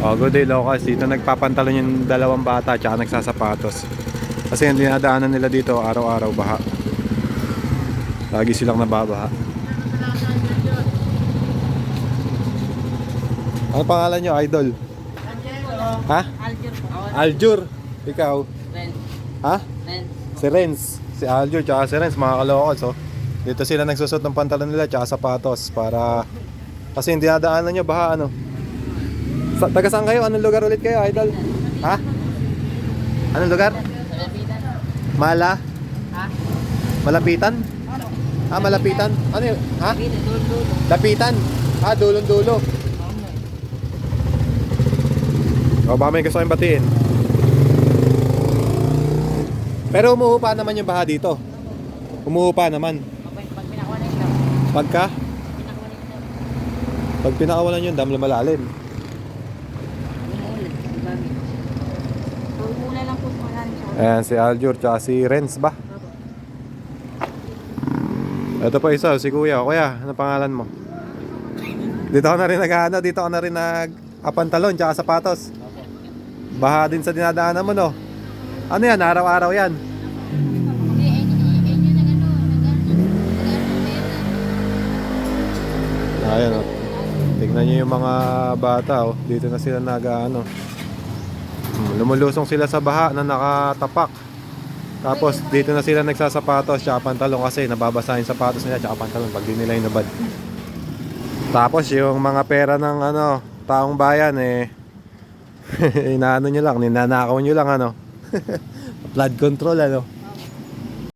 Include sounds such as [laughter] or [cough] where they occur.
Oh, good day Locals. Dito nagpapantalon yung dalawang bata tsaka nagsasapatos. Kasi yung dinadaanan nila dito araw-araw baha. Lagi silang nababaha. Ano pangalan nyo, Idol? Ha? Aljur. Aljur. Ikaw? Ren. Ha? Ren. Si Renz. Si Aljur tsaka si Renz, mga kalocals. Oh. Dito sila nagsusot ng pantalon nila tsaka sapatos para... Kasi yung dinadaanan nyo, baha ano? Sa, taga saan kayo? Anong lugar ulit kayo, Idol? Ha? Anong lugar? Malapitan. Mala? Ha? Malapitan? Ah, malapitan? Ano yun? Ha? Lapitan? Ah, dulong-dulo. O, baka may gusto kayong batiin. Pero umuhupa naman yung baha dito. Umuhupa naman. Pagka, pag pinakawalan yung dam, lumalalim. Ayan, si Aljur, tsaka si Renz ba? Ito pa isa, si Kuya. Kuya, ano pangalan mo? Dito ako na rin nag ano, dito ako na rin nag apantalon tsaka sapatos. Baha din sa dinadaanan mo, no? Ano yan? Araw-araw yan. Nag-ano, nag-ano, nag-ano, Ayan, oh. Tignan nyo yung mga bata, oh. Dito na sila nag ano. Hmm, Lumulusong sila sa baha na nakatapak. Tapos dito na sila nagsasapatos tsaka pantalon kasi nababasa yung sapatos nila tsaka pantalon pag di nila inubad. Tapos yung mga pera ng ano, taong bayan eh [laughs] inaano nyo lang, ninanakaw nyo lang ano. [laughs] Flood control ano.